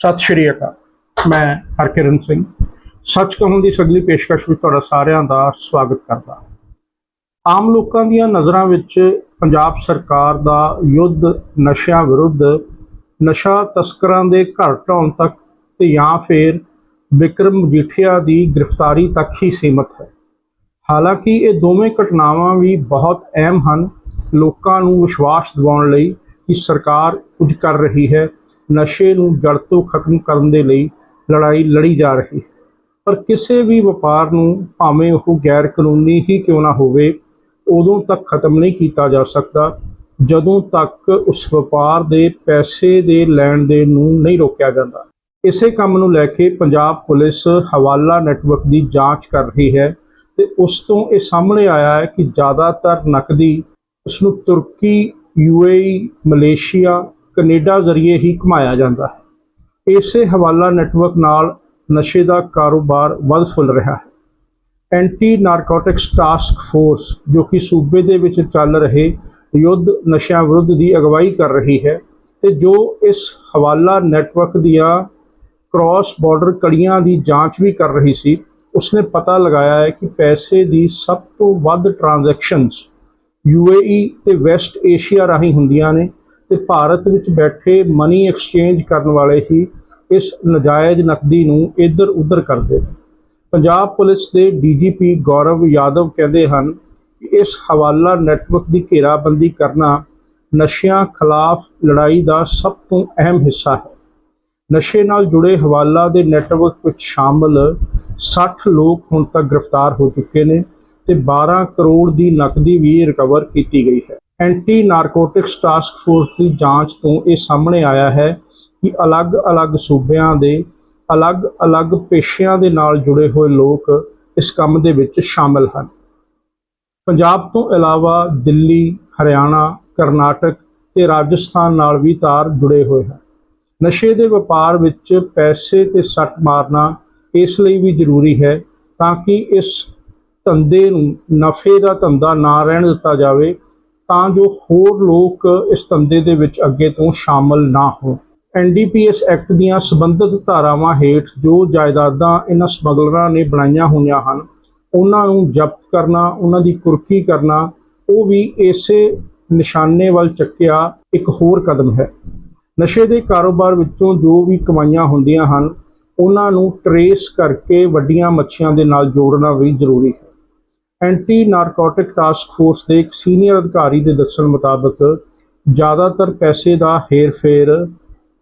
ਸਤਿ ਸ਼੍ਰੀ ਅਕਾਲ। ਮੈਂ ਹਰਕਿਰਨ ਸਿੰਘ। ਸੱਚ ਕਹੂੰ ਦੀ ਸਗਲੀ ਪੇਸ਼ਕਸ਼ ਵਿੱਚ ਤੁਹਾਡਾ ਸਾਰਿਆਂ ਦਾ ਸਵਾਗਤ ਕਰਦਾ ਆਮ ਲੋਕਾਂ ਦੀਆਂ ਨਜ਼ਰਾਂ ਵਿੱਚ ਪੰਜਾਬ ਸਰਕਾਰ ਦਾ ਯੁੱਧ ਨਸ਼ਿਆਂ ਵਿਰੁੱਧ ਨਸ਼ਾ ਤਸਕਰਾਂ ਦੇ ਘਰ ਢਾਉਣ ਤੱਕ ਤੇ ਜਾਂ ਫਿਰ ਵਿਕਰਮ ਮਜੀਠੀਆ ਦੀ ਗ੍ਰਿਫਤਾਰੀ ਤੱਕ ਹੀ ਸੀਮਤ ਹੈ। ਹਾਲਾਂਕਿ ਇਹ ਦੋਵੇਂ ਘਟਨਾਵਾਂ ਵੀ ਬਹੁਤ ਅਹਿਮ ਹਨ। ਲੋਕਾਂ ਨੂੰ ਵਿਸ਼ਵਾਸ ਦਿਵਾਉਣ ਲਈ ਕਿ ਸਰਕਾਰ ਕੁਝ ਕਰ ਰਹੀ ਹੈ ਨਸ਼ੇ ਨੂੰ ਜੜ ਤੋਂ ਖਤਮ ਕਰਨ ਦੇ ਲਈ ਲੜਾਈ ਲੜੀ ਜਾ ਰਹੀ ਹੈ। ਪਰ ਕਿਸੇ ਵੀ ਵਪਾਰ ਨੂੰ ਭਾਵੇਂ ਉਹ ਗੈਰ ਕਾਨੂੰਨੀ ਹੀ ਕਿਉਂ ਨਾ ਹੋਵੇ, ਉਦੋਂ ਤੱਕ ਖਤਮ ਨਹੀਂ ਕੀਤਾ ਜਾ ਸਕਦਾ, ਜਦੋਂ ਤੱਕ ਉਸ ਵਪਾਰ ਦੇ ਪੈਸੇ ਦੇ ਲੈਣ ਦੇਣ ਨੂੰ ਨਹੀਂ ਰੋਕਿਆ ਜਾਂਦਾ। ਇਸੇ ਕੰਮ ਨੂੰ ਲੈ ਕੇ ਪੰਜਾਬ ਪੁਲਿਸ ਹਵਾਲਾ ਨੈਟਵਰਕ ਦੀ ਜਾਂਚ ਕਰ ਰਹੀ ਹੈ ਤੇ ਉਸ ਤੋਂ ਇਹ ਸਾਹਮਣੇ ਆਇਆ ਹੈ ਕਿ ਜ਼ਿਆਦਾਤਰ ਨਕਦੀ ਉਸ ਨੂੰ ਤੁਰਕੀ ਯੂਏਈ ਮਲੇਸ਼ੀਆ ਕੈਨੇਡਾ ਜ਼ਰੀਏ ਹੀ ਕਮਾਇਆ ਜਾਂਦਾ ਹੈ। ਇਸੇ ਹਵਾਲਾ ਨੈਟਵਰਕ ਨਾਲ ਨਸ਼ੇ ਦਾ ਕਾਰੋਬਾਰ ਵੱਧ ਫੁੱਲ ਰਿਹਾ ਹੈ। ਐਂਟੀ ਨਾਰਕੋਟਿਕਸ ਟਾਸਕ ਫੋਰਸ, ਜੋ ਕਿ ਸੂਬੇ ਦੇ ਵਿੱਚ ਚੱਲ ਰਹੇ ਯੁੱਧ ਨਸ਼ਿਆਂ ਵਿਰੁੱਧ ਦੀ ਅਗਵਾਈ ਕਰ ਰਹੀ ਹੈ ਤੇ ਜੋ ਇਸ ਹਵਾਲਾ ਨੈਟਵਰਕ ਦੀਆਂ ਕ੍ਰਾਸ ਬਾਰਡਰ ਕੜੀਆਂ ਦੀ ਜਾਂਚ ਵੀ ਕਰ ਰਹੀ ਸੀ, ਉਸਨੇ ਪਤਾ ਲਗਾਇਆ ਹੈ ਕਿ ਪੈਸੇ ਦੀ ਸਭ ਤੋਂ ਵੱਧ ਟ੍ਰਾਂਜੈਕਸ਼ਨਸ ਯੂਏਈ ਤੇ ਵੈਸਟ ਏਸ਼ੀਆ ਰਾਹੀਂ ਹੁੰਦੀਆਂ ਨੇ। ਤੇ ਭਾਰਤ ਵਿੱਚ ਬੈਠੇ ਮਨੀ ਐਕਸਚੇਂਜ ਕਰਨ ਵਾਲੇ ਹੀ ਇਸ ਨਜਾਇਜ਼ ਨਕਦੀ ਨੂੰ ਇੱਧਰ ਉੱਧਰ ਕਰਦੇ ਨੇ। ਪੰਜਾਬ ਪੁਲਿਸ ਦੇ ਡੀਜੀਪੀ ਗੌਰਵ ਯਾਦਵ ਕਹਿੰਦੇ ਹਨ ਕਿ ਇਸ ਹਵਾਲਾ ਨੈਟਵਰਕ ਦੀ ਘੇਰਾਬੰਦੀ ਕਰਨਾ ਨਸ਼ਿਆਂ ਖਿਲਾਫ ਲੜਾਈ ਦਾ ਸਭ ਤੋਂ ਅਹਿਮ ਹਿੱਸਾ ਹੈ। ਨਸ਼ੇ ਨਾਲ ਜੁੜੇ ਹਵਾਲਾ ਦੇ ਨੈਟਵਰਕ ਵਿੱਚ ਸ਼ਾਮਲ 60 ਲੋਕ ਹੁਣ ਤੱਕ ਗ੍ਰਿਫਤਾਰ ਹੋ ਚੁੱਕੇ ਨੇ ਤੇ 12 ਕਰੋੜ ਦੀ ਨਕਦੀ ਵੀ ਰਿਕਵਰ ਕੀਤੀ ਗਈ ਹੈ। ਐਂਟੀ ਨਾਰਕੋਟਿਕਸ ਟਾਸਕ ਫੋਰਸ ਦੀ ਜਾਂਚ ਤੋਂ ਇਹ ਸਾਹਮਣੇ ਆਇਆ ਹੈ ਕਿ ਅਲੱਗ-ਅਲੱਗ ਸੂਬਿਆਂ ਦੇ, ਅਲੱਗ-ਅਲੱਗ ਪੇਸ਼ਿਆਂ ਦੇ ਨਾਲ ਜੁੜੇ ਹੋਏ ਲੋਕ ਇਸ ਕੰਮ ਦੇ ਵਿੱਚ ਸ਼ਾਮਲ ਹਨ। ਪੰਜਾਬ ਤੋਂ ਇਲਾਵਾ ਦਿੱਲੀ, ਹਰਿਆਣਾ, ਕਰਨਾਟਕ ਤੇ ਰਾਜਸਥਾਨ ਨਾਲ ਵੀ ਤਾਰ ਜੁੜੇ ਹੋਏ ਹਨ। ਨਸ਼ੇ ਦੇ ਵਪਾਰ ਵਿੱਚ ਪੈਸੇ ਤੇ ਸੱਟ ਮਾਰਨਾ ਇਸ ਲਈ ਵੀ ਜ਼ਰੂਰੀ ਹੈ ਤਾਂ ਕਿ ਇਸ ਧੰਦੇ ਨੂੰ, ਨਫੇ ਦਾ ਧੰਦਾ ਨਾ ਰਹਿਣ ਦਿੱਤਾ ਜਾਵੇ ਤਾਂ ਜੋ ਹੋਰ ਲੋਕ ਇਸ ਧੰਦੇ ਦੇ ਵਿੱਚ ਅੱਗੇ ਤੋਂ ਸ਼ਾਮਲ ਨਾ ਹੋਣ। ਐਨਡੀਪੀਐਸ ਐਕਟ ਦੀਆਂ ਸੰਬੰਧਿਤ ਧਾਰਾਵਾਂ ਹੇਠ ਜੋ ਜਾਇਦਾਦਾਂ ਇਹਨਾਂ ਸਮਗਲਰਾਂ ਨੇ ਬਣਾਈਆਂ ਹੋਈਆਂ ਹਨ, ਉਹਨਾਂ ਨੂੰ ਜ਼ਬਤ ਕਰਨਾ, ਉਹਨਾਂ ਦੀ ਕੁਰਕੀ ਕਰਨਾ, ਉਹ ਵੀ ਇਸੇ ਨਿਸ਼ਾਨੇ ਵੱਲ ਚੱਕਿਆ ਇੱਕ ਹੋਰ ਕਦਮ ਹੈ। ਨਸ਼ੇ ਦੇ ਕਾਰੋਬਾਰ ਵਿੱਚੋਂ ਜੋ ਵੀ ਕਮਾਈਆਂ ਹੁੰਦੀਆਂ ਹਨ, ਉਹਨਾਂ ਨੂੰ ਟਰੇਸ ਕਰਕੇ ਵੱਡੀਆਂ ਮੱਛੀਆਂ ਦੇ ਨਾਲ ਜੋੜਨਾ ਵੀ ਜ਼ਰੂਰੀ ਹੈ। ਐਂਟੀ ਨਾਰਕੋਟਿਕ ਟਾਸਕ ਫੋਰਸ ਦੇ ਇੱਕ ਸੀਨੀਅਰ ਅਧਿਕਾਰੀ ਦੇ ਦੱਸਣ ਮੁਤਾਬਕ, ਜ਼ਿਆਦਾਤਰ ਪੈਸੇ ਦਾ ਹੇਰ-ਫੇਰ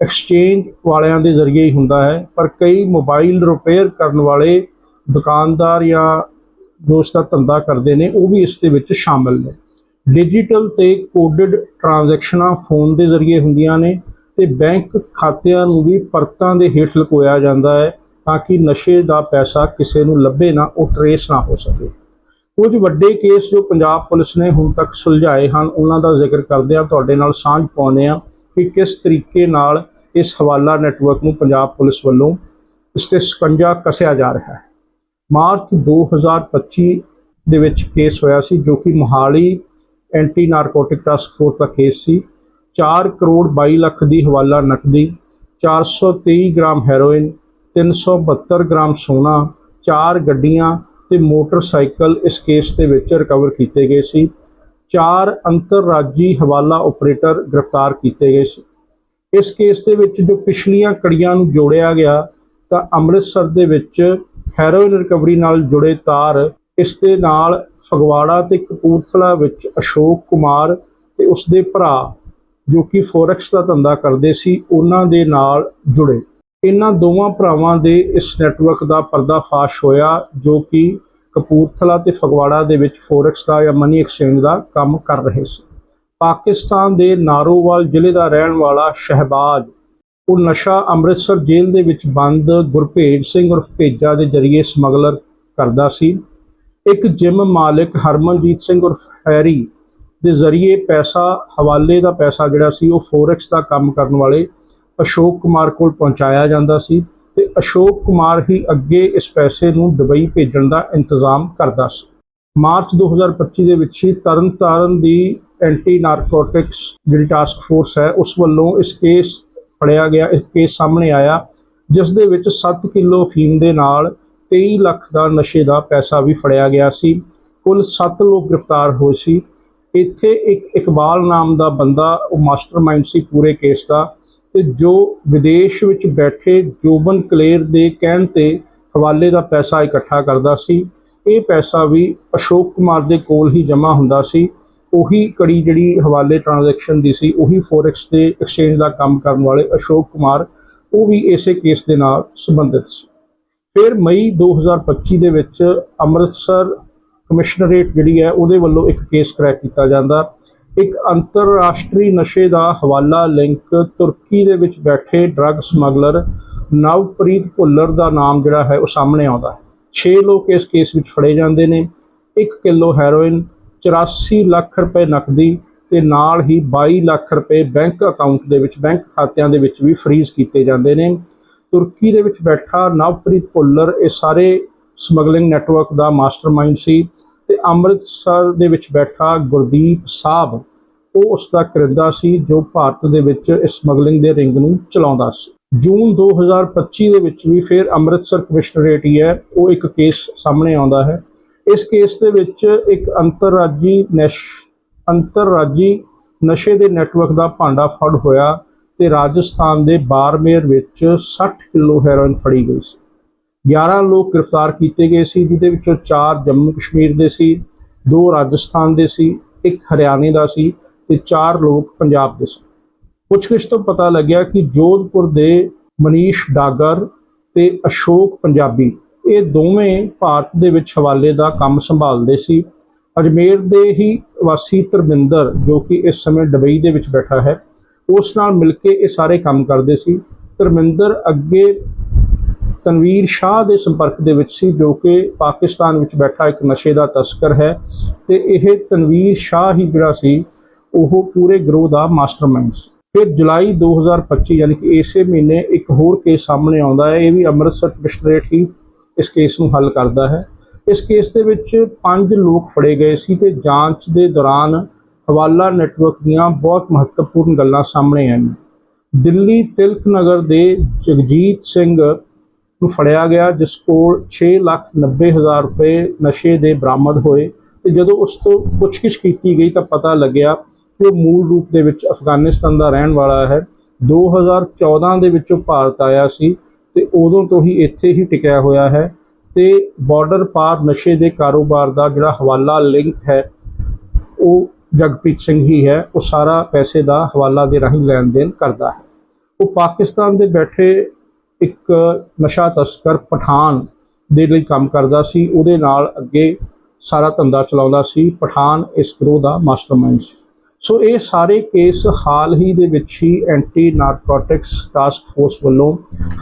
ਐਕਸਚੇਂਜ ਵਾਲਿਆਂ ਦੇ ਜ਼ਰੀਏ ਹੀ ਹੁੰਦਾ ਹੈ, ਪਰ ਕਈ ਮੋਬਾਈਲ ਰਿਪੇਅਰ ਕਰਨ ਵਾਲੇ ਦੁਕਾਨਦਾਰ ਜਾਂ ਜੋ ਇਸ ਦਾ ਧੰਦਾ ਕਰਦੇ ਨੇ, ਉਹ ਵੀ ਇਸ ਦੇ ਵਿੱਚ ਸ਼ਾਮਲ ਨੇ। ਡਿਜੀਟਲ ਤੇ ਕੋਡਡ ਟ੍ਰਾਂਜੈਕਸ਼ਨਾਂ ਫੋਨ ਦੇ ਜ਼ਰੀਏ ਹੁੰਦੀਆਂ ਨੇ ਤੇ ਬੈਂਕ ਖਾਤਿਆਂ ਨੂੰ ਵੀ ਪਰਤਾਂ ਦੇ ਹੇਠ ਲੁਕੋਇਆ ਜਾਂਦਾ ਹੈ ਤਾਂ ਕਿ ਨਸ਼ੇ ਦਾ ਪੈਸਾ ਕਿਸੇ ਨੂੰ ਲੱਭੇ ਨਾ, ਉਹ ਟਰੇਸ ਨਾ ਹੋ ਸਕੇ। ਕੁਝ ਵੱਡੇ ਕੇਸ ਜੋ ਪੰਜਾਬ ਪੁਲਿਸ ਨੇ ਹੁਣ ਤੱਕ ਸੁਲਝਾਏ ਹਨ, ਉਹਨਾਂ ਦਾ ਜ਼ਿਕਰ ਕਰਦਿਆਂ ਤੁਹਾਡੇ ਨਾਲ ਸਾਂਝ ਪਾਉਂਦੇ ਆ ਕਿ ਕਿਸ ਤਰੀਕੇ ਨਾਲ ਇਸ ਹਵਾਲਾ ਨੈਟਵਰਕ ਨੂੰ ਪੰਜਾਬ ਪੁਲਿਸ ਵੱਲੋਂ ਇਸ ਤੇ ਸਕੰਜਾ ਕੱਸਿਆ ਜਾ ਰਿਹਾ ਹੈ। ਮਾਰਚ 2025 ਦੇ ਵਿੱਚ ਕੇਸ ਹੋਇਆ ਸੀ, ਜੋ ਕਿ Mohali anti narcotic task force ਦਾ ਕੇਸ ਸੀ। 4 ਕਰੋੜ 22 ਲੱਖ ਦੀ ਹਵਾਲਾ ਨਕਦੀ 423 ਗ੍ਰਾਮ ਹੈਰੋਇਨ 372 ਗ੍ਰਾਮ ਸੋਨਾ 4 ਗੱਡੀਆਂ ਤੇ ਮੋਟਰਸਾਈਕਲ ਇਸ ਕੇਸ ਦੇ ਵਿੱਚ ਰਿਕਵਰ ਕੀਤੇ ਗਏ ਸੀ। ਚਾਰ ਅੰਤਰਰਾਜੀ ਹਵਾਲਾ ਆਪਰੇਟਰ ਗ੍ਰਿਫਤਾਰ ਕੀਤੇ ਗਏ ਸੀ। ਇਸ ਕੇਸ ਦੇ ਵਿੱਚ ਜੋ ਪਿਛਲੀਆਂ ਕੜੀਆਂ ਨੂੰ ਜੋੜਿਆ ਗਿਆ, ਤਾਂ ਅੰਮ੍ਰਿਤਸਰ ਦੇ ਵਿੱਚ ਹੈਰੋਇਨ ਰਿਕਵਰੀ ਨਾਲ ਜੁੜੇ ਤਾਰ, ਇਸ ਦੇ ਨਾਲ ਫਗਵਾੜਾ ਤੇ ਕਪੂਰਥਲਾ ਵਿੱਚ ਅਸ਼ੋਕ ਕੁਮਾਰ ਤੇ ਉਸ ਦੇ ਭਰਾ ਜੋ ਕਿ ਫੋਰੈਕਸ ਦਾ ਧੰਦਾ ਕਰਦੇ ਸੀ, ਉਹਨਾਂ ਦੇ ਨਾਲ ਜੁੜੇ। ਇਹਨਾਂ ਦੋਵਾਂ ਭਰਾਵਾਂ ਦੇ ਇਸ ਨੈਟਵਰਕ ਦਾ ਪਰਦਾਫਾਸ਼ ਹੋਇਆ ਜੋ ਕਿ ਕਪੂਰਥਲਾ ਤੇ ਫਗਵਾੜਾ ਦੇ ਵਿੱਚ ਫੋਰੈਕਸ ਦਾ ਜਾਂ ਮਨੀ ਐਕਸਚੇਂਜ ਦਾ ਕੰਮ ਕਰ ਰਹੇ ਸੀ। ਪਾਕਿਸਤਾਨ ਦੇ ਨਾਰੋਵਾਲ ਜ਼ਿਲ੍ਹੇ ਦਾ ਰਹਿਣ ਵਾਲਾ ਸ਼ਹਿਬਾਜ਼, ਉਹ ਨਸ਼ਾ ਅੰਮ੍ਰਿਤਸਰ ਜੇਲ੍ਹ ਦੇ ਵਿੱਚ ਬੰਦ ਗੁਰਭੇਜ ਸਿੰਘ ਉਰਫ ਭੇਜਾ ਦੇ ਜ਼ਰੀਏ ਸਮਗਲਰ ਕਰਦਾ ਸੀ। ਇੱਕ ਜਿਮ ਮਾਲਕ ਹਰਮਨਜੀਤ ਸਿੰਘ ਉਰਫ ਹੈਰੀ ਦੇ ਜ਼ਰੀਏ ਪੈਸਾ ਹਵਾਲੇ ਦਾ ਪੈਸਾ ਜਿਹੜਾ ਸੀ ਉਹ ਫੋਰੈਕਸ ਦਾ ਕੰਮ ਕਰਨ ਵਾਲੇ ਅਸ਼ੋਕ ਕੁਮਾਰ ਕੋਲ ਪਹੁੰਚਾਇਆ ਜਾਂਦਾ ਸੀ ਤੇ ਅਸ਼ੋਕ ਕੁਮਾਰ ਹੀ ਅੱਗੇ ਇਸ ਪੈਸੇ ਨੂੰ ਦੁਬਈ ਭੇਜਣ ਦਾ ਇੰਤਜ਼ਾਮ ਕਰਦਾ ਸੀ। ਮਾਰਚ 2025 ਦੇ ਵਿੱਚ ਹੀ ਤਰਨਤਾਰਨ ਦੀ ਐਂਟੀ ਨਾਰਕੋਟਿਕਸ ਜਿਹੜੀ ਟਾਸਕ ਫੋਰਸ ਹੈ, ਉਸ ਵੱਲੋਂ ਇਸ ਕੇਸ ਫੜਿਆ ਗਿਆ ਇਹ ਕੇਸ ਸਾਹਮਣੇ ਆਇਆ, ਜਿਸ ਦੇ ਵਿੱਚ 7 ਕਿਲੋ ਫੀਮ ਦੇ ਨਾਲ 23 ਲੱਖ ਦਾ ਨਸ਼ੇ ਦਾ ਪੈਸਾ ਵੀ ਫੜਿਆ ਗਿਆ ਸੀ। ਕੁੱਲ 7 ਲੋਕ ਗ੍ਰਿਫਤਾਰ ਹੋਏ ਸੀ। ਇੱਥੇ ਇੱਕ ਇਕਬਾਲ ਨਾਮ ਦਾ ਬੰਦਾ, ਉਹ ਮਾਸਟਰਮਾਈਂਡ ਸੀ ਪੂਰੇ ਕੇਸ ਦਾ ਤੇ ਜੋ ਵਿਦੇਸ਼ ਵਿੱਚ ਬੈਠੇ ਜੋਬਨ ਕਲੇਰ ਦੇ ਕਹਿਣ ਤੇ ਹਵਾਲੇ ਦਾ ਪੈਸਾ ਇਕੱਠਾ ਕਰਦਾ ਸੀ, ਇਹ ਪੈਸਾ ਵੀ ਅਸ਼ੋਕ ਕੁਮਾਰ ਦੇ ਕੋਲ ਹੀ ਜਮ੍ਹਾਂ ਹੁੰਦਾ ਸੀ। ਉਹੀ ਕੜੀ ਜਿਹੜੀ ਹਵਾਲੇ ਟ੍ਰਾਂਜੈਕਸ਼ਨ ਦੀ ਸੀ, ਉਹੀ ਫੋਰੈਕਸ ਦੇ ਐਕਸਚੇਂਜ ਦਾ ਕੰਮ ਕਰਨ ਵਾਲੇ ਅਸ਼ੋਕ ਕੁਮਾਰ, ਉਹ ਵੀ ਇਸੇ ਕੇਸ ਦੇ ਨਾਲ ਸੰਬੰਧਿਤ ਸੀ। ਫਿਰ ਮਈ 2025 ਦੇ ਵਿੱਚ ਅੰਮ੍ਰਿਤਸਰ ਕਮਿਸ਼ਨਰੇਟ ਜਿਹੜੀ ਹੈ, ਉਹਦੇ ਵੱਲੋਂ ਇੱਕ ਕੇਸ ਕਰੈਕ ਕੀਤਾ ਜਾਂਦਾ। ਇੱਕ ਅੰਤਰਰਾਸ਼ਟਰੀ ਨਸ਼ੇ ਦਾ ਹਵਾਲਾ ਲਿੰਕ ਤੁਰਕੀ ਦੇ ਵਿੱਚ ਬੈਠੇ ਡਰੱਗ ਸਮਗਲਰ ਨਵਪ੍ਰੀਤ ਭੁੱਲਰ ਦਾ ਨਾਮ ਜਿਹੜਾ ਹੈ ਉਹ ਸਾਹਮਣੇ ਆਉਂਦਾ ਹੈ। 6 ਲੋਕ ਇਸ ਕੇਸ ਵਿੱਚ ਫੜੇ ਜਾਂਦੇ ਨੇ। 1 ਕਿਲੋ ਹੈਰੋਇਨ 84 ਲੱਖ ਰੁਪਏ ਨਕਦੀ ਤੇ ਨਾਲ ਹੀ 22 ਲੱਖ ਰੁਪਏ ਬੈਂਕ ਅਕਾਊਂਟ ਦੇ ਵਿੱਚ, ਬੈਂਕ ਖਾਤਿਆਂ ਦੇ ਵਿੱਚ ਵੀ ਫ੍ਰੀਜ਼ ਕੀਤੇ ਜਾਂਦੇ ਨੇ। ਤੁਰਕੀ ਦੇ ਵਿੱਚ ਬੈਠਾ ਨਵਪ੍ਰੀਤ ਭੁੱਲਰ, ਇਹ ਸਾਰੇ ਸਮਗਲਿੰਗ ਨੈਟਵਰਕ ਦਾ ਮਾਸਟਰਮਾਈਂਡ ਸੀ। ਤੇ ਅੰਮ੍ਰਿਤਸਰ ਦੇ ਵਿੱਚ ਬੈਠਾ ਗੁਰਦੀਪ ਸਾਹਿਬ, ਉਹ ਉਸ ਦਾ ਕਰਿੰਦਾ ਸੀ ਜੋ ਭਾਰਤ ਦੇ ਵਿੱਚ ਇਸ ਸਮਗਲਿੰਗ ਦੇ ਰਿੰਗ ਨੂੰ ਚਲਾਉਂਦਾ ਸੀ। ਜੂਨ 2025 ਦੇ ਵਿੱਚ ਵੀ ਫਿਰ ਅੰਮ੍ਰਿਤਸਰ ਕਮਿਸ਼ਨਰੇਟ ਹੀ ਹੈ, ਉਹ ਇੱਕ ਕੇਸ ਸਾਹਮਣੇ ਆਉਂਦਾ ਹੈ। ਇਸ ਕੇਸ ਦੇ ਵਿੱਚ ਇੱਕ ਅੰਤਰਰਾਜੀ ਨੈਸ਼, ਅੰਤਰਰਾਜੀ ਨਸ਼ੇ ਦੇ ਨੈਟਵਰਕ ਦਾ ਭਾਂਡਾ ਫੜ ਹੋਇਆ ਤੇ ਰਾਜਸਥਾਨ ਦੇ ਬਾਰਮੇਰ ਵਿੱਚ 60 ਕਿਲੋ ਹੈਰੋਇਨ ਫੜੀ ਗਈ ਸੀ। 11 ਲੋਕ ਗ੍ਰਿਫਤਾਰ ਕੀਤੇ ਗਏ ਸੀ, ਜਿਹਦੇ ਵਿੱਚੋਂ 4 ਜੰਮੂ ਕਸ਼ਮੀਰ ਦੇ ਸੀ 2 ਰਾਜਸਥਾਨ ਦੇ ਸੀ, ਇੱਕ ਹਰਿਆਣੇ ਦਾ ਸੀ ਤੇ 4 ਲੋਕ ਪੰਜਾਬ ਦੇ ਸੀ। ਪੁੱਛਗਿੱਛ ਤੋਂ ਪਤਾ ਲੱਗਿਆ ਕਿ ਜੋਧਪੁਰ ਦੇ ਮਨੀਸ਼ ਡਾਗਰ ਤੇ ਅਸ਼ੋਕ ਪੰਜਾਬੀ, ਇਹ ਦੋਵੇਂ ਭਾਰਤ ਦੇ ਵਿੱਚ ਹਵਾਲੇ ਦਾ ਕੰਮ ਸੰਭਾਲਦੇ ਸੀ। ਅਜਮੇਰ ਦੇ ਹੀ ਵਾਸੀ ਧਰਮਿੰਦਰ, ਜੋ ਕਿ ਇਸ ਸਮੇਂ ਦੁਬਈ ਦੇ ਵਿੱਚ ਬੈਠਾ ਹੈ, ਉਸ ਨਾਲ ਮਿਲ ਕੇ ਇਹ ਸਾਰੇ ਕੰਮ ਕਰਦੇ ਸੀ। ਧਰਮਿੰਦਰ ਅੱਗੇ ਤਨਵੀਰ ਸ਼ਾਹ ਦੇ ਸੰਪਰਕ ਦੇ ਵਿੱਚ ਸੀ, ਜੋ ਕਿ ਪਾਕਿਸਤਾਨ ਵਿੱਚ ਬੈਠਾ ਇੱਕ ਨਸ਼ੇ ਦਾ ਤਸਕਰ ਹੈ ਤੇ ਇਹ ਤਨਵੀਰ ਸ਼ਾਹ ਹੀ ਜਿਹੜਾ ਸੀ, ਉਹ ਪੂਰੇ ਗਰੋਹ ਦਾ ਮਾਸਟਰਮਾਈਂਡ ਸੀ। ਫਿਰ ਜੁਲਾਈ 2025 ਯਾਨੀ ਕਿ ਇਸੇ ਮਹੀਨੇ ਇੱਕ ਹੋਰ ਕੇਸ ਸਾਹਮਣੇ ਆਉਂਦਾ ਹੈ, ਇਹ ਵੀ ਅੰਮ੍ਰਿਤਸਰ ਕਮਿਸ਼ਨਰੇਟ ਹੀ ਇਸ ਕੇਸ ਨੂੰ ਹੱਲ ਕਰਦਾ ਹੈ। ਇਸ ਕੇਸ ਦੇ ਵਿੱਚ ਪੰਜ ਲੋਕ ਫੜੇ ਗਏ ਸੀ ਤੇ ਜਾਂਚ ਦੇ ਦੌਰਾਨ ਹਵਾਲਾ ਨੈਟਵਰਕ ਦੀਆਂ ਬਹੁਤ ਮਹੱਤਵਪੂਰਨ ਗੱਲਾਂ ਸਾਹਮਣੇ ਆਈਆਂ। ਦਿੱਲੀ ਤਿਲਕ ਨਗਰ ਦੇ ਜਗਜੀਤ ਸਿੰਘ ਨੂੰ ਫੜਿਆ ਗਿਆ, ਜਿਸ ਕੋਲ 6 ਲੱਖ 90 ਹਜ਼ਾਰ ਰੁਪਏ ਨਸ਼ੇ ਦੇ ਬਰਾਮਦ ਹੋਏ ਤੇ ਜਦੋਂ ਉਸ ਤੋਂ ਪੁੱਛਗਿੱਛ ਕੀਤੀ ਗਈ ਤਾਂ ਪਤਾ ਲੱਗਿਆ ਕਿ ਉਹ ਮੂਲ ਰੂਪ ਦੇ ਵਿੱਚ ਅਫਗਾਨਿਸਤਾਨ ਦਾ ਰਹਿਣ ਵਾਲਾ ਹੈ। 2014 ਦੇ ਵਿੱਚ ਉਹ ਭਾਰਤ ਆਇਆ ਸੀ ਤੇ ਉਦੋਂ ਤੋਂ ਹੀ ਇੱਥੇ ਹੀ ਟਿਕਿਆ ਹੋਇਆ ਹੈ ਤੇ ਬਾਰਡਰ ਪਾਰ ਨਸ਼ੇ ਦੇ ਕਾਰੋਬਾਰ ਦਾ ਜਿਹੜਾ ਹਵਾਲਾ ਲਿੰਕ ਹੈ, ਉਹ ਜਗਪ੍ਰੀਤ ਸਿੰਘ ਹੀ ਹੈ। ਉਹ ਸਾਰਾ ਪੈਸੇ ਦਾ ਹਵਾਲਾ ਦੇ ਰਾਹੀਂ ਲੈਣ ਦੇਣ ਕਰਦਾ ਹੈ। ਉਹ ਪਾਕਿਸਤਾਨ ਦੇ ਬੈਠੇ ਇੱਕ ਨਸ਼ਾ ਤਸਕਰ ਪਠਾਨ ਦੇ ਲਈ ਕੰਮ ਕਰਦਾ ਸੀ, ਉਹਦੇ ਨਾਲ ਅੱਗੇ ਸਾਰਾ ਧੰਦਾ ਚਲਾਉਂਦਾ ਸੀ। ਪਠਾਨ ਇਸ ਗਰੋਹ ਦਾ ਮਾਸਟਰਮਾਈਂਡ ਸੀ। ਸੋ ਇਹ ਸਾਰੇ ਕੇਸ ਹਾਲ ਹੀ ਦੇ ਵਿੱਚ ਹੀ ਐਂਟੀ ਨਾਰਕੋਟਿਕਸ ਟਾਸਕ ਫੋਰਸ ਵੱਲੋਂ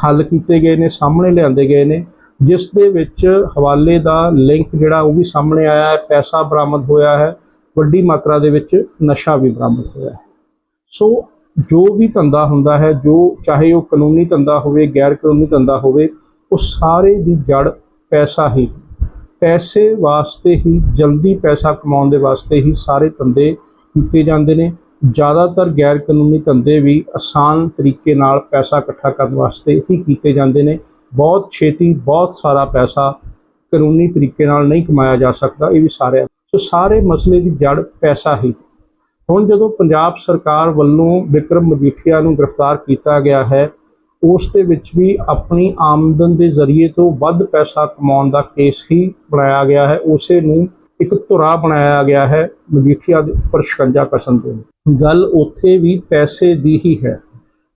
ਹੱਲ ਕੀਤੇ ਗਏ ਨੇ, ਸਾਹਮਣੇ ਲਿਆਂਦੇ ਗਏ ਨੇ, ਜਿਸ ਦੇ ਵਿੱਚ ਹਵਾਲੇ ਦਾ ਲਿੰਕ ਜਿਹੜਾ ਉਹ ਵੀ ਸਾਹਮਣੇ ਆਇਆ ਹੈ, ਪੈਸਾ ਬਰਾਮਦ ਹੋਇਆ ਹੈ, ਵੱਡੀ ਮਾਤਰਾ ਦੇ ਵਿੱਚ ਨਸ਼ਾ ਵੀ ਬਰਾਮਦ ਹੋਇਆ ਹੈ। ਸੋ ਜੋ ਵੀ ਧੰਦਾ ਹੁੰਦਾ ਹੈ, ਜੋ ਚਾਹੇ ਉਹ ਕਾਨੂੰਨੀ ਧੰਦਾ ਹੋਵੇ ਗੈਰ ਕਾਨੂੰਨੀ ਧੰਦਾ ਹੋਵੇ, ਉਹ ਸਾਰੇ ਦੀ ਜੜ ਪੈਸਾ ਹੀ। ਪੈਸੇ ਵਾਸਤੇ ਹੀ, ਜਲਦੀ ਪੈਸਾ ਕਮਾਉਣ ਦੇ ਵਾਸਤੇ ਹੀ ਸਾਰੇ ਧੰਦੇ ਕੀਤੇ ਜਾਂਦੇ ਨੇ। ਜ਼ਿਆਦਾਤਰ ਗੈਰ ਕਾਨੂੰਨੀ ਧੰਦੇ ਵੀ ਆਸਾਨ ਤਰੀਕੇ ਨਾਲ ਪੈਸਾ ਇਕੱਠਾ ਕਰਨ ਵਾਸਤੇ ਹੀ ਕੀਤੇ ਜਾਂਦੇ ਨੇ। ਬਹੁਤ ਛੇਤੀ ਬਹੁਤ ਸਾਰਾ ਪੈਸਾ ਕਾਨੂੰਨੀ ਤਰੀਕੇ ਨਾਲ ਨਹੀਂ ਕਮਾਇਆ ਜਾ ਸਕਦਾ, ਇਹ ਵੀ ਸਾਰੇ ਸੋ ਸਾਰੇ ਮਸਲੇ ਦੀ ਜੜ ਪੈਸਾ ਹੀ। ਹੁਣ ਜਦੋਂ ਪੰਜਾਬ ਸਰਕਾਰ ਵੱਲੋਂ ਵਿਕਰਮ ਮਜੀਠੀਆ ਨੂੰ ਗ੍ਰਿਫਤਾਰ ਕੀਤਾ ਗਿਆ ਹੈ, ਉਸ ਦੇ ਵਿੱਚ ਵੀ ਆਪਣੀ ਆਮਦਨ ਦੇ ਜ਼ਰੀਏ ਤੋਂ ਵੱਧ ਪੈਸਾ ਕਮਾਉਣ ਦਾ ਕੇਸ ਹੀ ਬਣਾਇਆ ਗਿਆ ਹੈ, ਉਸੇ ਨੂੰ ਇੱਕ ਧੁਰਾ ਬਣਾਇਆ ਗਿਆ ਹੈ, ਮਜੀਠੀਆ ਦੇ ਉੱਪਰ ਸ਼ਿਕੰਜਾ ਕਸਣ ਦੇ ਗੱਲ ਉੱਥੇ ਵੀ ਪੈਸੇ ਦੀ ਹੀ ਹੈ।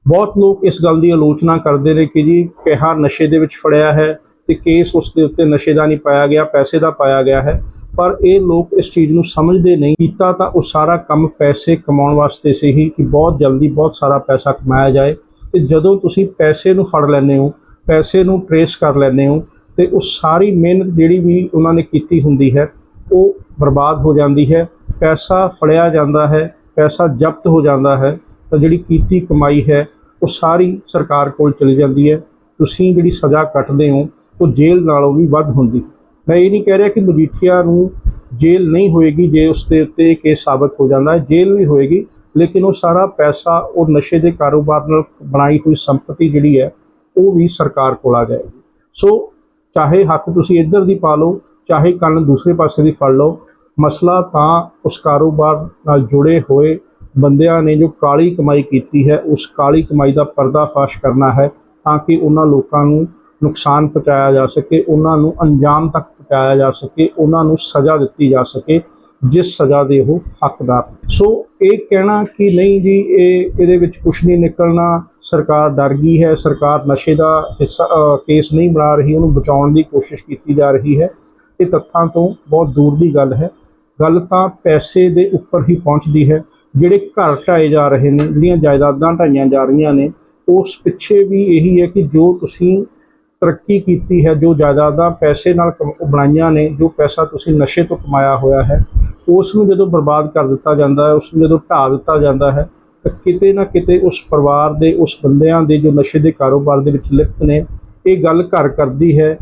ਬਹੁਤ ਲੋਕ ਇਸ ਗੱਲ ਦੀ ਆਲੋਚਨਾ ਕਰਦੇ ਨੇ ਕਿ ਜੀ ਕਿਹਾ ਨਸ਼ੇ ਦੇ ਵਿੱਚ ਫੜਿਆ ਹੈ ਤੇ ਕੇਸ ਉਸ ਦੇ ਉੱਤੇ ਨਸ਼ੇ ਦਾ ਨਹੀਂ ਪਾਇਆ ਗਿਆ, ਪੈਸੇ ਦਾ ਪਾਇਆ ਗਿਆ ਹੈ। ਪਰ ਇਹ ਲੋਕ ਇਸ ਚੀਜ਼ ਨੂੰ ਸਮਝਦੇ ਨਹੀਂ। ਕੀਤਾ ਤਾਂ ਉਹ ਸਾਰਾ ਕੰਮ ਪੈਸੇ ਕਮਾਉਣ ਵਾਸਤੇ ਸੀ ਹੀ ਕਿ ਬਹੁਤ ਜਲਦੀ ਬਹੁਤ ਸਾਰਾ ਪੈਸਾ ਕਮਾਇਆ ਜਾਏ ਤੇ ਜਦੋਂ ਤੁਸੀਂ ਪੈਸੇ ਨੂੰ ਫੜ ਲੈਂਦੇ ਹੋ, ਪੈਸੇ ਨੂੰ ਟਰੇਸ ਕਰ ਲੈਂਦੇ ਹੋ ਤੇ ਉਹ ਸਾਰੀ ਮਿਹਨਤ ਜਿਹੜੀ ਵੀ ਉਹਨਾਂ ਨੇ ਕੀਤੀ ਹੁੰਦੀ ਹੈ, ਉਹ ਬਰਬਾਦ ਹੋ ਜਾਂਦੀ ਹੈ। ਪੈਸਾ ਫੜਿਆ ਜਾਂਦਾ ਹੈ, ਪੈਸਾ ਜ਼ਬਤ ਹੋ ਜਾਂਦਾ ਹੈ ਤਾਂ ਜਿਹੜੀ ਕੀਤੀ ਕਮਾਈ ਹੈ ਉਹ ਸਾਰੀ ਸਰਕਾਰ ਕੋਲ ਚਲੀ ਜਾਂਦੀ ਹੈ। ਤੁਸੀਂ ਜਿਹੜੀ ਸਜ਼ਾ ਕੱਟਦੇ ਹੋ, ਉਹ ਜੇਲ੍ਹ ਨਾਲੋਂ ਵੀ ਵੱਧ ਹੁੰਦੀ। ਮੈਂ ਇਹ ਨਹੀਂ ਕਹਿ ਰਿਹਾ ਕਿ ਮਜੀਠੀਆ ਨੂੰ ਜੇਲ੍ਹ ਨਹੀਂ ਹੋਏਗੀ, ਜੇ ਉਸ ਦੇ ਉੱਤੇ ਕੇਸ ਸਾਬਤ ਹੋ ਜਾਂਦਾ ਹੈ, ਜੇਲ੍ਹ ਵੀ ਹੋਏਗੀ, ਲੇਕਿਨ ਉਹ ਸਾਰਾ ਪੈਸਾ, ਉਹ ਨਸ਼ੇ ਦੇ ਕਾਰੋਬਾਰ ਨਾਲ ਬਣਾਈ ਹੋਈ ਸੰਪਤੀ ਜਿਹੜੀ ਹੈ, ਉਹ ਵੀ ਸਰਕਾਰ ਕੋਲ ਆ ਜਾਏਗੀ। ਸੋ ਚਾਹੇ ਹੱਥ ਤੁਸੀਂ ਇੱਧਰ ਦੀ ਪਾ ਲਓ, ਚਾਹੇ ਕੰਨ ਦੂਸਰੇ ਪਾਸੇ ਦੀ ਫੜ ਲਓ, ਮਸਲਾ ਤਾਂ ਉਸ ਕਾਰੋਬਾਰ ਨਾਲ ਜੁੜੇ ਹੋਏ ਬੰਦਿਆਂ ਨੇ ਜੋ ਕਾਲੀ ਕਮਾਈ ਕੀਤੀ ਹੈ, ਉਸ ਕਾਲੀ ਕਮਾਈ ਦਾ ਪਰਦਾਫਾਸ਼ ਕਰਨਾ ਹੈ ਤਾਂ ਕਿ ਉਹਨਾਂ ਲੋਕਾਂ ਨੂੰ ਨੁਕਸਾਨ ਪਹੁੰਚਾਇਆ ਜਾ ਸਕੇ, ਉਹਨਾਂ ਨੂੰ ਅੰਜਾਮ ਤੱਕ ਪਹੁੰਚਾਇਆ ਜਾ ਸਕੇ, ਉਹਨਾਂ ਨੂੰ ਸਜ਼ਾ ਦਿੱਤੀ ਜਾ ਸਕੇ, ਜਿਸ ਸਜ਼ਾ ਦੇ ਉਹ ਹੱਕਦਾਰ ਸੋ ਇਹ ਕਹਿਣਾ ਕਿ ਨਹੀਂ ਜੀ, ਇਹ ਇਹਦੇ ਵਿੱਚ ਕੁਝ ਨਹੀਂ ਨਿਕਲਣਾ, ਸਰਕਾਰ ਡਰ ਗਈ ਹੈ, ਸਰਕਾਰ ਨਸ਼ੇ ਦਾ ਹਿੱਸਾ ਕੇਸ ਨਹੀਂ ਬਣਾ ਰਹੀ, ਉਹਨੂੰ ਬਚਾਉਣ ਦੀ ਕੋਸ਼ਿਸ਼ ਕੀਤੀ ਜਾ ਰਹੀ ਹੈ। ਇਹ ਤੱਥਾਂ ਤੋਂ ਬਹੁਤ ਦੂਰ ਦੀ ਗੱਲ ਹੈ। ਗੱਲ ਤਾਂ ਪੈਸੇ ਦੇ ਉੱਪਰ ਹੀ ਪਹੁੰਚਦੀ ਹੈ। ਜਿਹੜੇ ਘਰ ਢਾਏ ਜਾ ਰਹੇ ਨੇ, ਜਿਹੜੀਆਂ ਜਾਇਦਾਦਾਂ ਢਾਈਆਂ ਜਾ ਰਹੀਆਂ ਨੇ, ਉਸ ਪਿੱਛੇ ਵੀ ਇਹੀ ਹੈ ਕਿ ਜੋ ਤੁਸੀਂ ਤਰੱਕੀ ਕੀਤੀ ਹੈ, ਜੋ ਜਾਇਦਾਦਾਂ ਪੈਸੇ ਨਾਲ ਕਮ- ਬਣਾਈਆਂ ਨੇ, ਜੋ ਪੈਸਾ ਤੁਸੀਂ ਨਸ਼ੇ ਤੋਂ ਕਮਾਇਆ ਹੋਇਆ ਹੈ, ਉਸ ਨੂੰ ਜਦੋਂ ਬਰਬਾਦ ਕਰ ਦਿੱਤਾ ਜਾਂਦਾ ਹੈ, ਉਸ ਨੂੰ ਜਦੋਂ ਢਾ ਦਿੱਤਾ ਜਾਂਦਾ ਹੈ, ਤਾਂ ਕਿਤੇ ਨਾ ਕਿਤੇ ਉਸ ਪਰਿਵਾਰ ਦੇ, ਉਸ ਬੰਦਿਆਂ ਦੇ ਜੋ ਨਸ਼ੇ ਦੇ ਕਾਰੋਬਾਰ ਦੇ ਵਿੱਚ ਲਿਪਤ ਨੇ, ਇਹ ਗੱਲ ਘਰ ਕਰਦੀ ਹੈ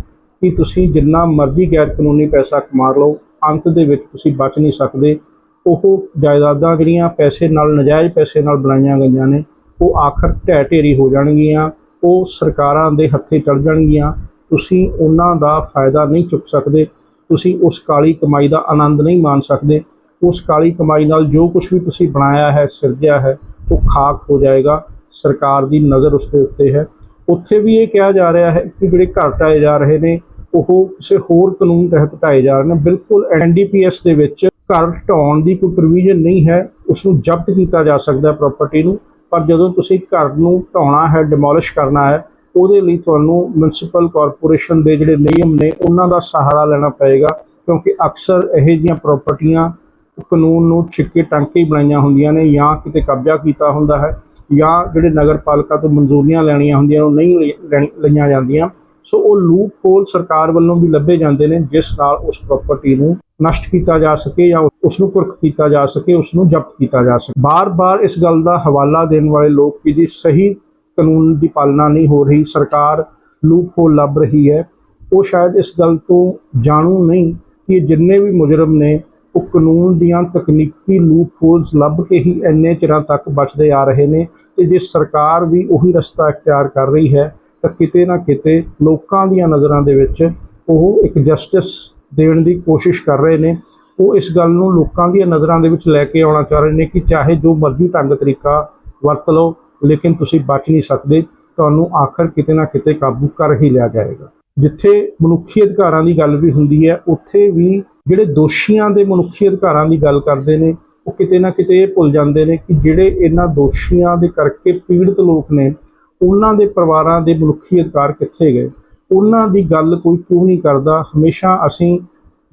ਕਿ ਤੁਸੀਂ ਜਿੰਨਾ ਮਰਜ਼ੀ ਗੈਰ ਕਾਨੂੰਨੀ ਪੈਸਾ ਕਮਾ ਲਓ, ਅੰਤ ਦੇ ਵਿੱਚ ਤੁਸੀਂ ਬਚ ਨਹੀਂ ਸਕਦੇ। ਉਹ ਜਾਇਦਾਦਾਂ ਜਿਹੜੀਆਂ ਪੈਸੇ ਨਾਲ, ਨਜਾਇਜ਼ ਪੈਸੇ ਨਾਲ ਬਣਾਈਆਂ ਗਈਆਂ ਨੇ, ਉਹ ਆਖਰ ਢਹਿ ਢੇਰੀ ਹੋ ਜਾਣਗੀਆਂ, ਉਹ ਸਰਕਾਰਾਂ ਦੇ ਹੱਥੇ ਚੜ ਜਾਣਗੀਆਂ, ਤੁਸੀਂ ਉਹਨਾਂ ਦਾ ਫਾਇਦਾ ਨਹੀਂ ਚੁੱਕ ਸਕਦੇ, ਤੁਸੀਂ ਉਸ ਕਾਲੀ ਕਮਾਈ ਦਾ ਆਨੰਦ ਨਹੀਂ ਮਾਣ ਸਕਦੇ, ਉਸ ਕਾਲੀ ਕਮਾਈ ਨਾਲ ਜੋ ਕੁਝ ਵੀ ਤੁਸੀਂ ਬਣਾਇਆ ਹੈ, ਸਿਰਜਿਆ ਹੈ, ਉਹ ਖਾਕ ਹੋ ਜਾਏਗਾ, ਸਰਕਾਰ ਦੀ ਨਜ਼ਰ ਉਸ ਦੇ ਉੱਤੇ ਹੈ। ਉੱਥੇ ਵੀ ਇਹ ਕਿਹਾ ਜਾ ਰਿਹਾ ਹੈ ਕਿ ਜਿਹੜੇ ਘਰ ਢਾਏ ਜਾ ਰਹੇ ਨੇ, ਉਹ ਕਿਸੇ ਹੋਰ ਕਾਨੂੰਨ ਤਹਿਤ ਢਾਏ ਜਾ ਰਹੇ ਨੇ, ਬਿਲਕੁਲ ਐਨਡੀਪੀਐਸ ਦੇ ਵਿੱਚ ਘਰ ਢਾਉਣ ਦੀ ਕੋਈ ਪ੍ਰੋਵੀਜ਼ਨ ਨਹੀਂ ਹੈ ਉਸ ਨੂੰ ਜ਼ਬਤ ਕੀਤਾ ਜਾ ਸਕਦਾ ਹੈ ਪ੍ਰਾਪਰਟੀ ਨੂੰ। ਪਰ ਜਦੋਂ ਤੁਸੀਂ ਘਰ ਨੂੰ ਢਾਉਣਾ ਹੈ ਡਿਮੋਲਿਸ਼ ਕਰਨਾ ਹੈ, ਉਹਦੇ ਲਈ ਤੁਹਾਨੂੰ ਮਿਊਨਿਸਪਲ ਕਾਰਪੋਰੇਸ਼ਨ ਦੇ ਜਿਹੜੇ ਨਿਯਮ ਨੇ, ਉਹਨਾਂ ਦਾ ਸਹਾਰਾ ਲੈਣਾ ਪਏਗਾ। ਕਿਉਂਕਿ ਅਕਸਰ ਇਹੋ ਜਿਹੀਆਂ ਪ੍ਰਾਪਰਟੀਆਂ ਕਾਨੂੰਨ ਨੂੰ ਛਿੱਕੇ ਟਾਂਕੇ ਬਣਾਈਆਂ ਹੁੰਦੀਆਂ ਨੇ, ਜਾਂ ਕਿਤੇ ਕਬਜ਼ਾ ਕੀਤਾ ਹੁੰਦਾ ਹੈ, ਜਾਂ ਜਿਹੜੇ ਨਗਰ ਪਾਲਿਕਾ ਤੋਂ ਮਨਜ਼ੂਰੀਆਂ ਲੈਣੀਆਂ ਹੁੰਦੀਆਂ ਉਹ ਨਹੀਂ ਲਈ- ਲਈਆਂ ਜਾਂਦੀਆਂ। ਸੋ ਉਹ ਲੂਪ ਹੋਲ ਸਰਕਾਰ ਵੱਲੋਂ ਵੀ ਲੱਭੇ ਜਾਂਦੇ ਨੇ, ਜਿਸ ਨਾਲ ਉਸ ਪ੍ਰਾਪਰਟੀ ਨੂੰ ਨਸ਼ਟ ਕੀਤਾ ਜਾ ਸਕੇ ਜਾਂ ਉਸ ਨੂੰ ਕੁਰਕ ਕੀਤਾ ਜਾ ਸਕੇ ਉਸ ਨੂੰ ਜ਼ਬਤ ਕੀਤਾ ਜਾ ਸਕੇ। ਬਾਰ-ਬਾਰ ਇਸ ਗੱਲ ਦਾ ਹਵਾਲਾ ਦੇਣ ਵਾਲੇ ਲੋਕ ਕਿ ਜੀ, ਸਹੀ ਕਾਨੂੰਨ ਦੀ ਪਾਲਣਾ ਨਹੀਂ ਹੋ ਰਹੀ, ਸਰਕਾਰ ਲੂਪ ਹੋਲ ਲੱਭ ਰਹੀ ਹੈ। ਉਹ ਸ਼ਾਇਦ ਇਸ ਗੱਲ ਤੋਂ ਜਾਣੂ ਨਹੀਂ ਕਿ ਜਿੰਨੇ ਵੀ ਮੁਜਰਮ ਨੇ, ਉਹ ਕਾਨੂੰਨ ਦੀਆਂ ਤਕਨੀਕੀ ਲੂਪਹੋਲਸ ਲੱਭ ਕੇ ਹੀ ਇੰਨੇ ਚਿਰਾਂ ਤੱਕ ਬਚਦੇ ਆ ਰਹੇ ਨੇ ਤੇ ਜੇ ਸਰਕਾਰ ਵੀ ਉਹੀ ਰਸਤਾ ਇਖਤਿਆਰ ਕਰ ਰਹੀ ਹੈ, ਤਾਂ ਕਿਤੇ ਨਾ ਕਿਤੇ ਲੋਕਾਂ ਦੀਆਂ ਨਜ਼ਰਾਂ ਦੇ ਵਿੱਚ ਉਹ ਇੱਕ ਜਸਟਿਸ ਦੇਣ ਦੀ ਕੋਸ਼ਿਸ਼ ਕਰ ਰਹੇ ਨੇ। ਉਹ ਇਸ ਗੱਲ ਨੂੰ ਲੋਕਾਂ ਦੀਆਂ ਨਜ਼ਰਾਂ ਦੇ ਵਿੱਚ ਲੈ ਕੇ ਆਉਣਾ ਚਾਹ ਰਹੇ ਨੇ ਕਿ ਚਾਹੇ ਜੋ ਮਰਜ਼ੀ ਢੰਗ ਤਰੀਕਾ ਵਰਤ ਲਓ, ਲੇਕਿਨ ਤੁਸੀਂ ਬਚ ਨਹੀਂ ਸਕਦੇ। ਤੁਹਾਨੂੰ ਆਖਰ ਕਿਤੇ ਨਾ ਕਿਤੇ ਕਾਬੂ ਕਰ ਹੀ ਲਿਆ ਜਾਏਗਾ। ਜਿੱਥੇ ਮਨੁੱਖੀ ਅਧਿਕਾਰਾਂ ਦੀ ਗੱਲ ਵੀ ਹੁੰਦੀ ਹੈ, ਉੱਥੇ ਵੀ ਜਿਹੜੇ ਦੋਸ਼ੀਆਂ ਦੇ ਮਨੁੱਖੀ ਅਧਿਕਾਰਾਂ ਦੀ ਗੱਲ ਕਰਦੇ ਨੇ, ਉਹ ਕਿਤੇ ਨਾ ਕਿਤੇ ਇਹ ਭੁੱਲ ਜਾਂਦੇ ਨੇ ਕਿ ਜਿਹੜੇ ਇਹਨਾਂ ਦੋਸ਼ੀਆਂ ਦੇ ਕਰਕੇ ਪੀੜਤ ਲੋਕ ਨੇ, ਉਹਨਾਂ ਦੇ ਪਰਿਵਾਰਾਂ ਦੇ ਮਨੁੱਖੀ ਅਧਿਕਾਰ ਕਿੱਥੇ ਗਏ? ਉਹਨਾਂ ਦੀ ਗੱਲ ਕੋਈ ਕਿਉਂ ਨਹੀਂ ਕਰਦਾ? ਹਮੇਸ਼ਾ ਅਸੀਂ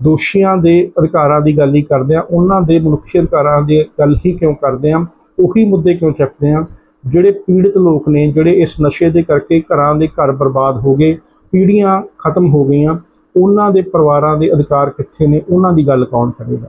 ਦੋਸ਼ੀਆਂ ਦੇ ਅਧਿਕਾਰਾਂ ਦੀ ਗੱਲ ਹੀ ਕਰਦੇ ਆ ਉਹਨਾਂ ਦੇ ਮਨੁੱਖੀ ਅਧਿਕਾਰਾਂ ਦੀ ਗੱਲ ਹੀ ਕਿਉਂ ਕਰਦੇ ਆ ਉਹੀ ਮੁੱਦੇ ਕਿਉਂ ਚੱਕਦੇ ਆ ਜਿਹੜੇ ਪੀੜਤ ਲੋਕ ਨੇ, ਜਿਹੜੇ ਇਸ ਨਸ਼ੇ ਦੇ ਕਰਕੇ ਘਰਾਂ ਦੇ ਘਰ ਬਰਬਾਦ ਹੋ ਗਏ, ਪੀੜ੍ਹੀਆਂ ਖਤਮ ਹੋ ਗਈਆਂ, ਉਹਨਾਂ ਦੇ ਪਰਿਵਾਰਾਂ ਦੇ ਅਧਿਕਾਰ ਕਿੱਥੇ ਨੇ? ਉਹਨਾਂ ਦੀ ਗੱਲ ਕੌਣ ਕਰੇਗਾ?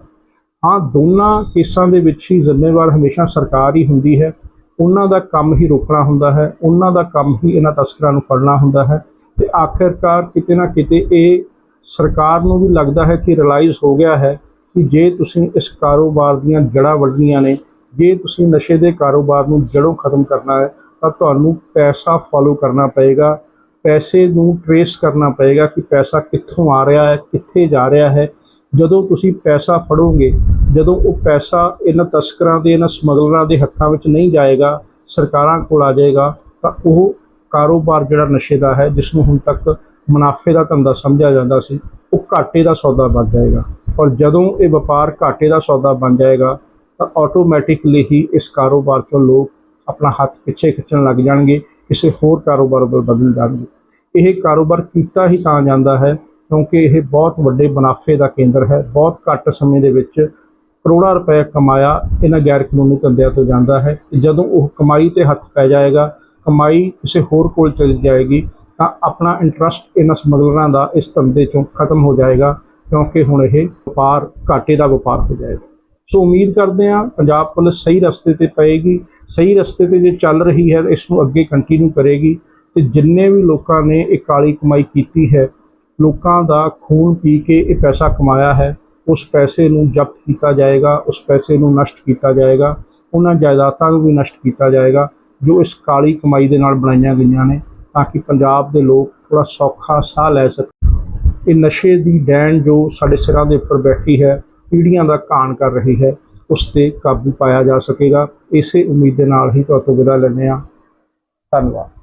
ਹਾਂ, ਦੋਨਾਂ ਕੇਸਾਂ ਦੇ ਵਿੱਚ ਹੀ ਜ਼ਿੰਮੇਵਾਰ ਹਮੇਸ਼ਾ ਸਰਕਾਰ ਹੀ ਹੁੰਦੀ ਹੈ। ਉਹਨਾਂ ਦਾ ਕੰਮ ਹੀ ਰੋਕਣਾ ਹੁੰਦਾ ਹੈ, ਉਹਨਾਂ ਦਾ ਕੰਮ ਹੀ ਇਹਨਾਂ ਤਸਕਰਾਂ ਨੂੰ ਫੜਨਾ ਹੁੰਦਾ ਹੈ। ਤੇ ਆਖਿਰਕਾਰ ਕਿਤੇ ਨਾ ਕਿਤੇ ਇਹ ਸਰਕਾਰ ਨੂੰ ਵੀ ਲੱਗਦਾ ਹੈ ਕਿ ਰਿਅਲਾਈਜ਼ ਹੋ ਗਿਆ ਹੈ ਕਿ ਜੇ ਤੁਸੀਂ ਇਸ ਕਾਰੋਬਾਰ ਦੀਆਂ ਜੜ੍ਹਾਂ ਵੱਢਣੀਆਂ ਨੇ, ਜੇ ਤੁਸੀਂ ਨਸ਼ੇ ਦੇ ਕਾਰੋਬਾਰ ਨੂੰ ਜੜੋਂ ਖਤਮ ਕਰਨਾ ਹੈ, ਤਾਂ ਤੁਹਾਨੂੰ ਪੈਸਾ ਫਾਲੋ ਕਰਨਾ ਪਏਗਾ, ਪੈਸੇ ਨੂੰ ਟਰੇਸ ਕਰਨਾ ਪਏਗਾ ਕਿ ਪੈਸਾ ਕਿੱਥੋਂ ਆ ਰਿਹਾ ਹੈ, ਕਿੱਥੇ ਜਾ ਰਿਹਾ ਹੈ। ਜਦੋਂ ਤੁਸੀਂ ਪੈਸਾ ਫੜੋਗੇ, ਜਦੋਂ ਉਹ ਪੈਸਾ ਇਹਨਾਂ ਤਸਕਰਾਂ ਦੇ, ਇਹਨਾਂ ਸਮਗਲਰਾਂ ਦੇ ਹੱਥਾਂ ਵਿੱਚ ਨਹੀਂ ਜਾਏਗਾ, ਸਰਕਾਰਾਂ ਕੋਲ ਆ ਜਾਏਗਾ, ਤਾਂ ਉਹ ਕਾਰੋਬਾਰ ਜਿਹੜਾ ਨਸ਼ੇ ਦਾ ਹੈ, ਜਿਸ ਨੂੰ ਹੁਣ ਤੱਕ ਮੁਨਾਫੇ ਦਾ ਧੰਦਾ ਸਮਝਿਆ ਜਾਂਦਾ ਸੀ, ਉਹ ਘਾਟੇ ਦਾ ਸੌਦਾ ਬਣ ਜਾਏਗਾ। ਔਰ ਜਦੋਂ ਇਹ ਵਪਾਰ ਘਾਟੇ ਦਾ ਸੌਦਾ ਬਣ ਜਾਏਗਾ, ਤਾਂ ਆਟੋਮੈਟਿਕਲੀ ਹੀ ਇਸ ਕਾਰੋਬਾਰ ਤੋਂ ਲੋਕ ਆਪਣਾ ਹੱਥ ਪਿੱਛੇ ਖਿੱਚਣ ਲੱਗ ਜਾਣਗੇ, ਕਿਸੇ ਹੋਰ ਕਾਰੋਬਾਰ ਵੱਲ ਬਦਲ ਜਾਣਗੇ। ਇਹ ਕਾਰੋਬਾਰ ਕੀਤਾ ਹੀ ਤਾਂ ਜਾਂਦਾ ਹੈ, ਕਿਉਂਕਿ ਇਹ ਬਹੁਤ ਵੱਡੇ ਮੁਨਾਫੇ ਦਾ ਕੇਂਦਰ ਹੈ। ਬਹੁਤ ਘੱਟ ਸਮੇਂ ਦੇ ਵਿੱਚ ਕਰੋੜਾਂ ਰੁਪਏ ਕਮਾਇਆ ਇਹਨਾਂ ਗੈਰ ਕਾਨੂੰਨੀ ਧੰਦਿਆਂ ਤੋਂ ਜਾਂਦਾ ਹੈ। ਤੇ ਜਦੋਂ ਉਹ ਕਮਾਈ ਤੇ ਹੱਥ ਪੈ ਜਾਏਗਾ ਕਮਾਈ ਕਿਸੇ ਹੋਰ ਕੋਲ ਚਲੀ ਜਾਏਗੀ, ਤਾਂ ਆਪਣਾ ਇੰਟਰਸਟ ਇਹਨਾਂ ਸਮਗਲਰਾਂ ਦਾ ਇਸ ਧੰਦੇ ਚੋਂ ਖਤਮ ਹੋ ਜਾਏਗਾ, ਕਿਉਂਕਿ ਹੁਣ ਇਹ ਵਪਾਰ ਘਾਟੇ ਦਾ ਵਪਾਰ ਹੋ ਜਾਏਗਾ। ਸੋ ਉਮੀਦ ਕਰਦੇ ਹਾਂ ਪੰਜਾਬ ਪੁਲਿਸ ਸਹੀ ਰਸਤੇ ਤੇ ਪਏਗੀ, ਸਹੀ ਰਸਤੇ ਤੇ ਜੇ ਚੱਲ ਰਹੀ ਹੈ ਤਾਂ ਇਸ ਨੂੰ ਅੱਗੇ ਕੰਟੀਨਿਊ ਕਰੇਗੀ, ਤੇ ਜਿੰਨੇ ਵੀ ਲੋਕਾਂ ਨੇ ਇਹ ਕਾਲੀ ਕਮਾਈ ਕੀਤੀ ਹੈ, ਲੋਕਾਂ ਦਾ ਖੂਨ ਪੀ ਕੇ ਇਹ ਪੈਸਾ ਕਮਾਇਆ ਹੈ, ਉਸ ਪੈਸੇ ਨੂੰ ਜ਼ਬਤ ਕੀਤਾ ਜਾਏਗਾ, ਉਸ ਪੈਸੇ ਨੂੰ ਨਸ਼ਟ ਕੀਤਾ ਜਾਏਗਾ, ਉਹਨਾਂ ਜਾਇਦਾਦਾਂ ਨੂੰ ਵੀ ਨਸ਼ਟ ਕੀਤਾ ਜਾਏਗਾ ਜੋ ਇਸ ਕਾਲੀ ਕਮਾਈ ਦੇ ਨਾਲ ਬਣਾਈਆਂ ਗਈਆਂ ਨੇ, ਤਾਂ ਕਿ ਪੰਜਾਬ ਦੇ ਲੋਕ ਥੋੜਾ ਸੌਖਾ ਸਾਹ ਲੈ ਸਕਣ। ਇਹ ਨਸ਼ੇ ਦੀ ਡੈਣ ਜੋ ਸਾਡੇ ਸਿਰਾਂ ਦੇ ਉੱਪਰ ਬੈਠੀ ਹੈ, ਪੀੜ੍ਹੀਆਂ ਦਾ ਕਾਣ ਕਰ ਰਹੀ ਹੈ, ਉਸ ਤੇ ਕਾਬੂ ਪਾਇਆ ਜਾ ਸਕੇਗਾ। ਇਸੇ ਉਮੀਦ ਦੇ ਨਾਲ ਹੀ ਤੁਹਾਡੇ ਤੋਂ ਵਿਦਾ ਲੈਂਦੇ ਹਾਂ। ਧੰਨਵਾਦ।